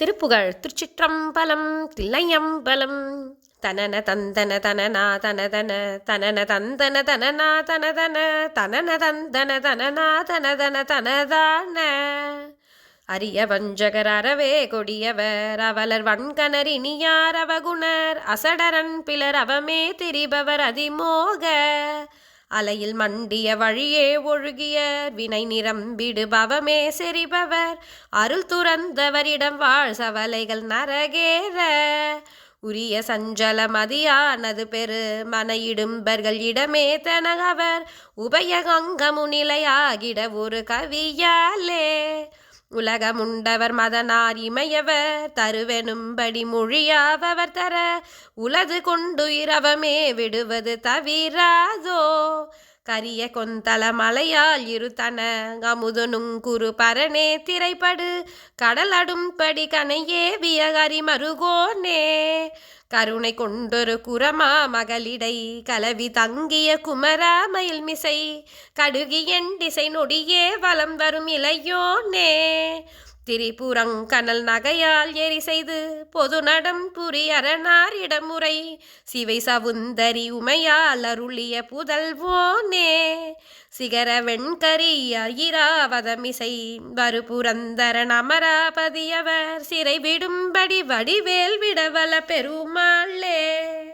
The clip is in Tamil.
திருப்புகழ் திருச்சிற்றம்பலம் தில்லையம்பலம். தனன தந்தன தனனா தனதன தனன தந்தன தனனா தனதன தனன தந்தன தனனா தனதன தனதான. அரிய வஞ்சகர் அறவே கொடியவர் அவலர் வன்கணர் இனியார் அவகுணர் அசடரன் பிலர் அவமே திரிபவர் அதிமோக. அலையில் மண்டிய வழியே ஒழுகிய வினை நிரம்பிடுபவமே செறிபவர். அருள் துறந்தவரிடம் வாழ் சவலைகள் நரகேற. உரிய சஞ்சல மதியானது பெரு மன இடும்பர்கள் இடமே தனகவர். உபயகங்கமுனிலையாகிட ஒரு கவியாலே. உலகமுண்டவர் மதனார் இமையவர் தருவெனும்படி மொழியாவவர் தர உலது கொண்டுயிரவமே விடுவது தவிராதோ? கரிய கொந்தல மலையால் இருத்தன அமுதனும் குரு பரனே திரைப்படு கடலடும்படி கனையே வியகரி மருகோனே கருணை கொண்டொரு குரமா மகளிடை கலவி தங்கிய குமரா மயில் மிசை கடுகி திசை நொடியே வலம் வரும் இளையோனே. திரிபுரங்கனல் நகையால் எரி செய்து பொது நடம் புரி அரணார் இடமுறை சிவை சவுந்தரி உமையால் அருளிய புதல்வோனே சிகர வெண்கரிய இராவதமிசை. வரு புரந்தரன் அமராபதியவர் சிறை விடும்படி வடிவேல் விடவல பெருமாளே.